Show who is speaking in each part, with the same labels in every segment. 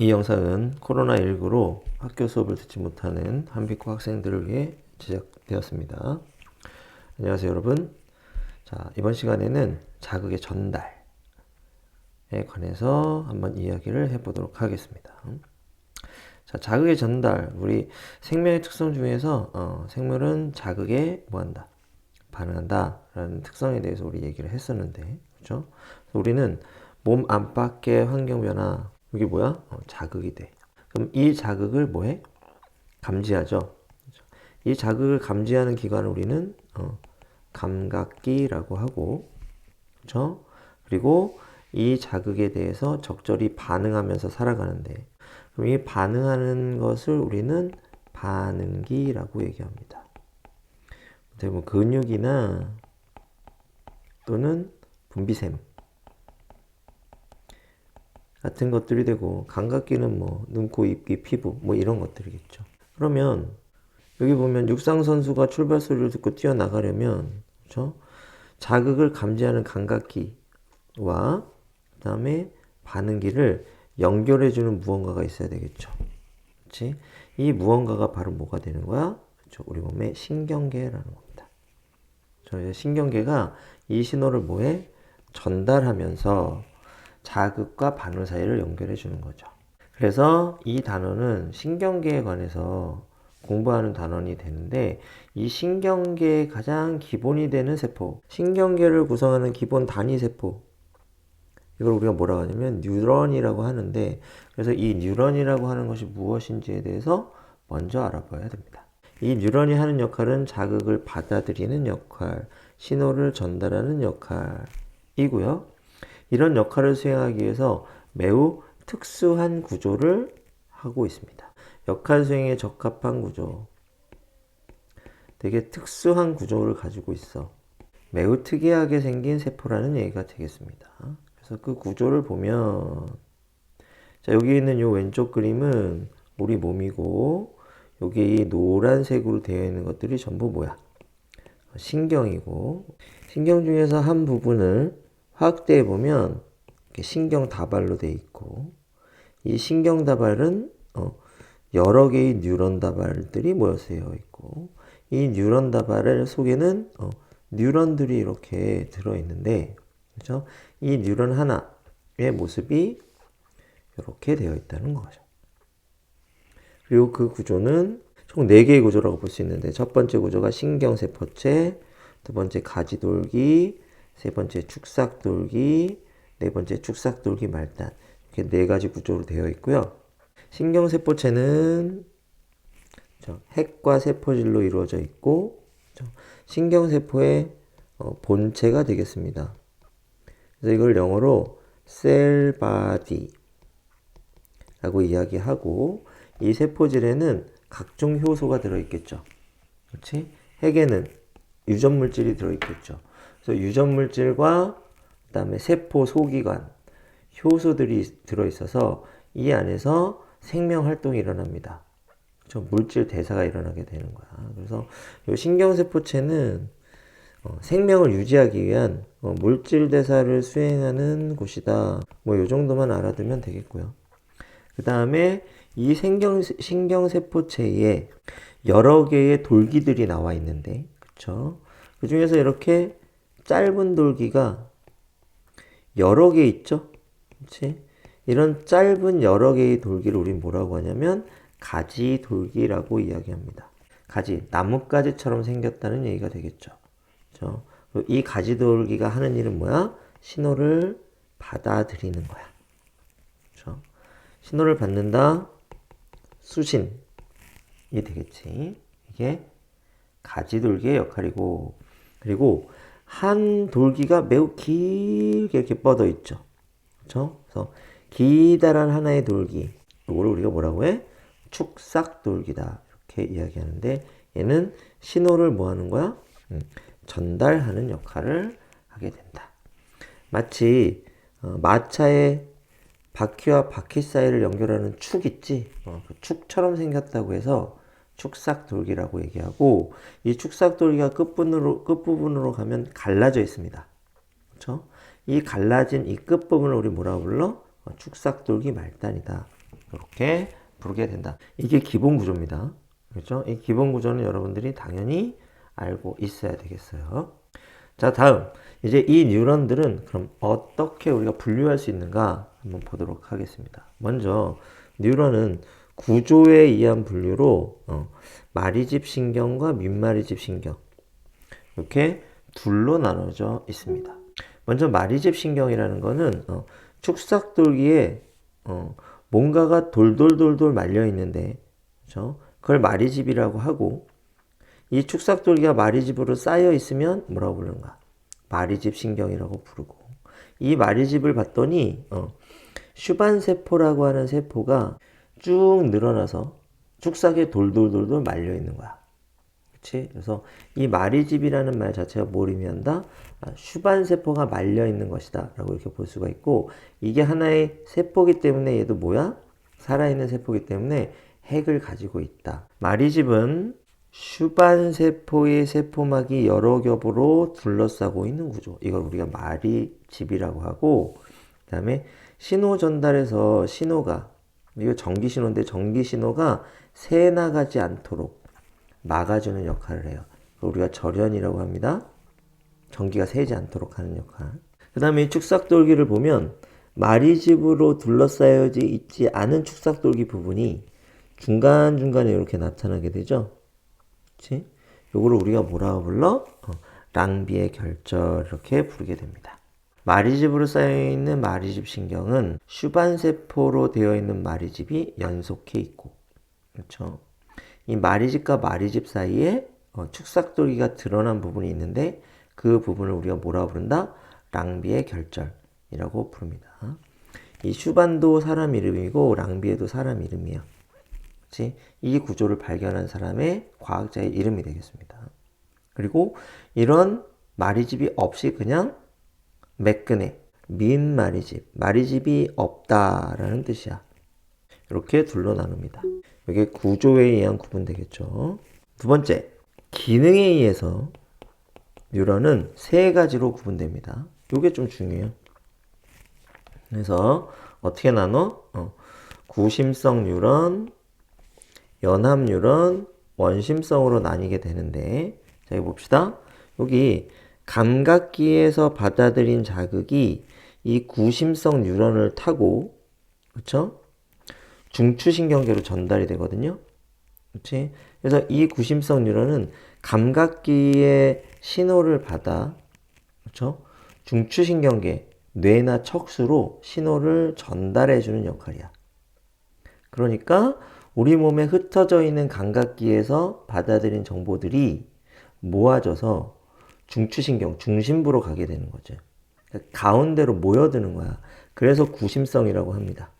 Speaker 1: 이 영상은 코로나19로 학교 수업을 듣지 못하는 한비코 학생들을 위해 제작되었습니다. 안녕하세요, 여러분. 자, 이번 시간에는 자극의 전달에 관해서 한번 이야기를 해보도록 하겠습니다. 자, 자극의 전달. 우리 생명의 특성 중에서 어, 생물은 자극에 뭐한다? 반응한다라는 특성에 대해서 우리 얘기를 했었는데, 그렇죠? 우리는 몸 안팎의 환경 변화, 이게 뭐야? 어, 자극이 돼. 그럼 이 자극을 뭐해? 감지하죠. 그렇죠? 이 자극을 감지하는 기관을 우리는 어, 감각기라고 하고, 그렇죠? 그리고 이 자극에 대해서 적절히 반응하면서 살아가는데, 그럼 이 반응하는 것을 우리는 반응기라고 얘기합니다. 뭐 근육이나 또는 분비샘 같은 것들이 되고 감각기는 뭐 눈, 코, 입, 귀, 피부 뭐 이런 것들이겠죠. 그러면 여기 보면 육상 선수가 출발 소리를 듣고 뛰어나가려면 그렇죠? 자극을 감지하는 감각기와 그다음에 반응기를 연결해 주는 무언가가 있어야 되겠죠. 그렇지? 이 무언가가 바로 뭐가 되는 거야? 그렇죠? 우리 몸의 신경계라는 겁니다. 저 신경계가 이 신호를 뭐해? 전달하면서 자극과 반응 사이를 연결해 주는 거죠. 그래서 이 단어는 신경계에 관해서 공부하는 단원이 되는데 이 신경계의 가장 기본이 되는 세포, 신경계를 구성하는 기본 단위 세포 이걸 우리가 뭐라고 하냐면 뉴런이라고 하는데 그래서 이 뉴런이라고 하는 것이 무엇인지에 대해서 먼저 알아봐야 됩니다. 이 뉴런이 하는 역할은 자극을 받아들이는 역할, 신호를 전달하는 역할이고요. 이런 역할을 수행하기 위해서 매우 특수한 구조를 하고 있습니다. 역할 수행에 적합한 구조. 되게 특수한 구조를 가지고 있어. 매우 특이하게 생긴 세포라는 얘기가 되겠습니다. 그래서 그 구조를 보면 자, 여기 있는 이 왼쪽 그림은 우리 몸이고 여기 이 노란색으로 되어 있는 것들이 전부 뭐야? 신경이고 신경 중에서 한 부분을 화학대에 보면 신경 다발로 돼 있고 이 신경 다발은 어, 여러 개의 뉴런 다발들이 모여서 있고 이 뉴런 다발 속에는 어, 뉴런들이 이렇게 들어 있는데 그렇죠? 이 뉴런 하나의 모습이 이렇게 되어 있다는 거죠. 그리고 그 구조는 총 4개의 구조라고 볼 수 있는데 첫 번째 구조가 신경세포체, 두 번째 가지돌기, 세 번째 축삭돌기, 네 번째 축삭돌기 말단 이렇게 네 가지 구조로 되어 있고요. 신경세포체는 핵과 세포질로 이루어져 있고 신경세포의 어, 본체가 되겠습니다. 그래서 이걸 영어로 셀바디라고 이야기하고 이 세포질에는 각종 효소가 들어있겠죠. 그렇지? 핵에는 유전 물질이 들어있겠죠. 그래서 유전 물질과 그다음에 세포 소기관 효소들이 들어 있어서 이 안에서 생명 활동이 일어납니다. 저 물질 대사가 일어나게 되는 거야. 그래서 이 신경세포체는 어, 생명을 유지하기 위한 어, 물질 대사를 수행하는 곳이다. 뭐 이 정도만 알아두면 되겠고요. 그 다음에 이 생경, 신경세포체에 여러 개의 돌기들이 나와 있는데, 그쵸? 그 중에서 이렇게 짧은 돌기가 여러 개 있죠? 그치? 이런 짧은 여러 개의 돌기를 우린 뭐라고 하냐면 가지 돌기라고 이야기합니다. 가지, 나뭇가지처럼 생겼다는 얘기가 되겠죠. 그렇죠? 이 가지 돌기가 하는 일은 뭐야? 신호를 받아들이는 거야. 그렇죠? 신호를 받는다. 수신이 되겠지. 이게 가지 돌기의 역할이고 그리고 한 돌기가 매우 길게 이렇게 뻗어 있죠. 그렇죠? 그래서 기다란 하나의 돌기. 이걸 우리가 뭐라고 해? 축삭 돌기다. 이렇게 이야기하는데 얘는 신호를 뭐 하는 거야? 음, 전달하는 역할을 하게 된다. 마치 어, 마차의 바퀴와 바퀴 사이를 연결하는 축 있지? 어, 그 축처럼 생겼다고 해서 축삭돌기라고 얘기하고 이 축삭돌기가 끝부분으로 끝부분으로 가면 갈라져 있습니다. 그렇죠? 이 갈라진 이 끝부분을 우리 뭐라고 불러? 어, 축삭돌기 말단이다. 이렇게 부르게 된다. 이게 기본 구조입니다. 그렇죠? 이 기본 구조는 여러분들이 당연히 알고 있어야 되겠어요. 자, 다음. 이제 이 뉴런들은 그럼 어떻게 우리가 분류할 수 있는가 한번 보도록 하겠습니다. 먼저 뉴런은 구조에 의한 분류로 어, 마리집 신경과 민마리집 신경 이렇게 둘로 나눠져 있습니다. 먼저 마리집 신경이라는 거는 어, 축삭돌기에 어, 뭔가가 돌돌돌돌 말려 있는데 그렇죠? 그걸 마리집이라고 하고 이 축삭돌기가 마리집으로 쌓여 있으면 뭐라고 부르는가? 마리집 신경이라고 부르고 이 마리집을 봤더니 어, 슈반세포라고 하는 세포가 쭉 늘어나서 축삭에 돌돌돌돌 말려 있는 거야. 그렇지? 그래서 이 마리집이라는 말 자체가 뭘 의미한다? 아, 슈반세포가 말려 있는 것이다 라고 이렇게 볼 수가 있고 이게 하나의 세포기 때문에 얘도 뭐야? 살아있는 세포기 때문에 핵을 가지고 있다. 마리집은 슈반세포의 세포막이 여러 겹으로 둘러싸고 있는 구조. 이걸 우리가 마리집이라고 하고 그 다음에 신호 전달에서 신호가 이거 전기 신호인데 전기 신호가 새 나가지 않도록 막아주는 역할을 해요. 우리가 절연이라고 합니다. 전기가 새지 않도록 하는 역할. 그 다음에 이 축삭돌기를 보면 마리집으로 둘러싸여 있지 않은 축삭돌기 부분이 중간중간에 이렇게 나타나게 되죠. 그치? 요거를 우리가 뭐라고 불러? 어, 랑비의 결절 이렇게 부르게 됩니다. 마리집으로 쌓여있는 마리집 신경은 슈반세포로 되어 있는 마리집이 연속해 있고 그렇죠? 이 마리집과 마리집 사이에 어, 축삭돌기가 드러난 부분이 있는데 그 부분을 우리가 뭐라고 부른다? 랑비의 결절이라고 부릅니다. 이 슈반도 사람 이름이고 랑비에도 사람 이름이에요. 그치? 이 구조를 발견한 사람의 과학자의 이름이 되겠습니다. 그리고 이런 마리집이 없이 그냥 매끈해 민 마리집 마리집이 없다라는 뜻이야. 이렇게 둘로 나눕니다. 이게 구조에 의한 구분 되겠죠. 두 번째 기능에 의해서 뉴런은 세 가지로 구분됩니다. 이게 좀 중요해요. 그래서 어떻게 나눠? 어, 구심성 뉴런, 연합 뉴런, 원심성으로 나뉘게 되는데 자, 여기 봅시다. 여기 감각기에서 받아들인 자극이 이 구심성 뉴런을 타고 그렇죠? 중추신경계로 전달이 되거든요. 그렇지? 그래서 이 구심성 뉴런은 감각기의 신호를 받아 그렇죠? 중추신경계 뇌나 척수로 신호를 전달해 주는 역할이야. 그러니까 우리 몸에 흩어져 있는 감각기에서 받아들인 정보들이 모아져서 중추신경, 중심부로 가게 되는 거죠. 그러니까 가운데로 모여드는 거야. 그래서 구심성이라고 합니다.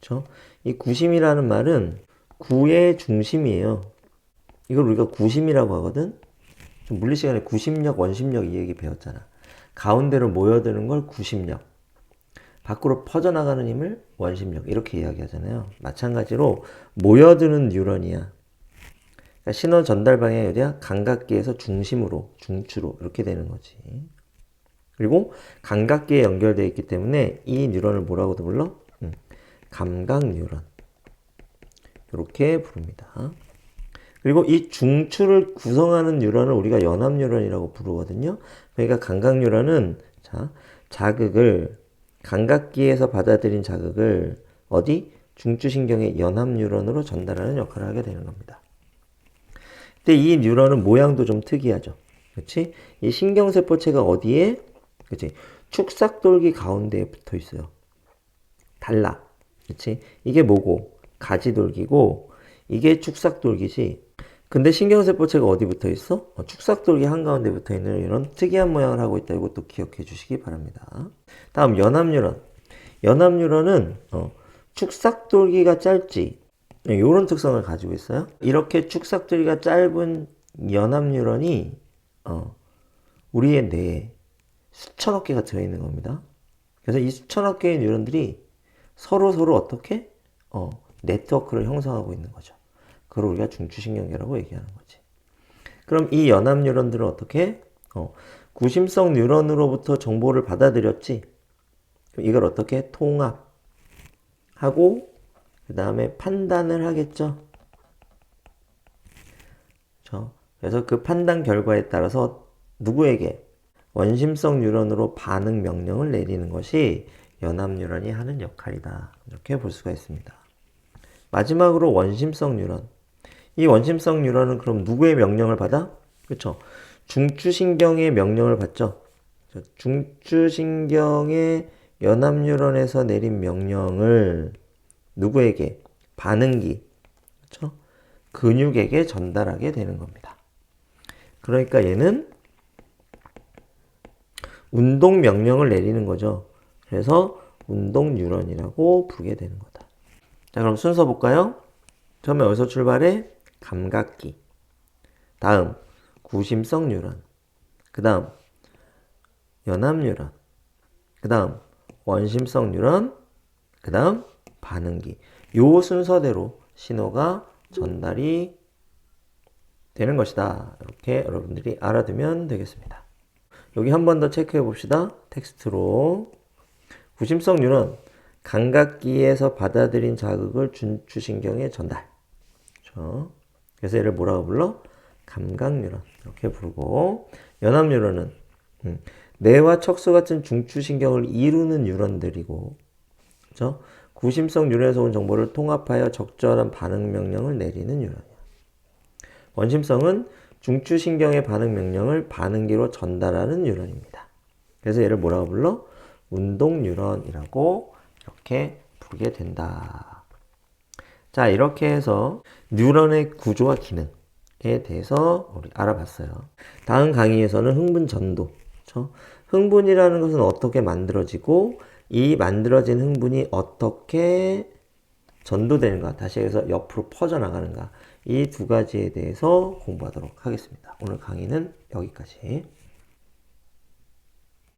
Speaker 1: 그렇죠? 이 구심이라는 말은 구의 중심이에요. 이걸 우리가 구심이라고 하거든. 물리 시간에 구심력, 원심력 이 얘기 배웠잖아. 가운데로 모여드는 걸 구심력. 밖으로 퍼져나가는 힘을 원심력. 이렇게 이야기하잖아요. 마찬가지로 모여드는 뉴런이야. 그러니까 신호 전달 방향이 어디야? 감각기에서 중심으로, 중추로 이렇게 되는 거지. 그리고 감각기에 연결되어 있기 때문에 이 뉴런을 뭐라고도 불러? 음, 감각 뉴런. 이렇게 부릅니다. 그리고 이 중추를 구성하는 뉴런을 우리가 연합 뉴런이라고 부르거든요. 그러니까 감각 뉴런은 자, 자극을 감각기에서 받아들인 자극을 어디 중추신경의 연합 뉴런으로 전달하는 역할을 하게 되는 겁니다. 근데 이 뉴런은 모양도 좀 특이하죠. 그렇지? 이 신경세포체가 어디에? 그렇지? 축삭돌기 가운데에 붙어 있어요. 달라. 그렇지? 이게 뭐고? 가지돌기고 이게 축삭돌기지. 근데 신경세포체가 어디 붙어 있어? 어, 축삭돌기 한가운데 붙어 있는 이런 특이한 모양을 하고 있다. 이것도 기억해 주시기 바랍니다. 다음 연합뉴런. 연합뉴런은 어, 축삭돌기가 짧지. 이런 특성을 가지고 있어요. 이렇게 축삭돌기가 짧은 연합뉴런이 어, 우리의 뇌에 수천억 개가 들어있는 겁니다. 그래서 이 수천억 개의 뉴런들이 서로 서로 어떻게 어, 네트워크를 형성하고 있는 거죠. 그걸 우리가 중추신경계라고 얘기하는 거지. 그럼 이 연합 뉴런들은 어떻게? 어, 구심성 뉴런으로부터 정보를 받아들였지. 이걸 어떻게 통합하고 그 다음에 판단을 하겠죠. 그렇죠? 그래서 그 판단 결과에 따라서 누구에게 원심성 뉴런으로 반응 명령을 내리는 것이 연합 뉴런이 하는 역할이다. 이렇게 볼 수가 있습니다. 마지막으로 원심성 뉴런. 이 원심성 뉴런은 그럼 누구의 명령을 받아? 그렇죠. 중추신경의 명령을 받죠. 중추신경의 연합 뉴런에서 내린 명령을 누구에게? 반응기. 그렇죠? 근육에게 전달하게 되는 겁니다. 그러니까 얘는 운동 명령을 내리는 거죠. 그래서 운동 뉴런이라고 부르게 되는 거다. 자, 그럼 순서 볼까요? 처음에 어디서 출발해? 감각기. 다음, 구심성 뉴런. 그 다음, 연합 뉴런. 그 다음, 원심성 뉴런. 그 다음, 반응기. 요 순서대로 신호가 전달이 되는 것이다. 이렇게 여러분들이 알아두면 되겠습니다. 여기 한 번 더 체크해 봅시다. 텍스트로. 구심성 뉴런. 감각기에서 받아들인 자극을 중추신경에 전달. 그렇죠? 그래서 얘를 뭐라고 불러? 감각 뉴런. 이렇게 부르고. 연합 뉴런은 음, 뇌와 척수 같은 중추신경을 이루는 뉴런들이고. 그렇죠? 구심성 뉴런에서 온 정보를 통합하여 적절한 반응 명령을 내리는 뉴런이야. 원심성은 중추신경의 반응 명령을 반응기로 전달하는 뉴런입니다. 그래서 얘를 뭐라고 불러? 운동 뉴런이라고 이렇게 부르게 된다. 자, 이렇게 해서 뉴런의 구조와 기능에 대해서 우리 알아봤어요. 다음 강의에서는 흥분 전도. 그렇죠? 흥분이라는 것은 어떻게 만들어지고 이 만들어진 흥분이 어떻게 전도되는가, 다시 해서 옆으로 퍼져나가는가, 이 두 가지에 대해서 공부하도록 하겠습니다. 오늘 강의는 여기까지.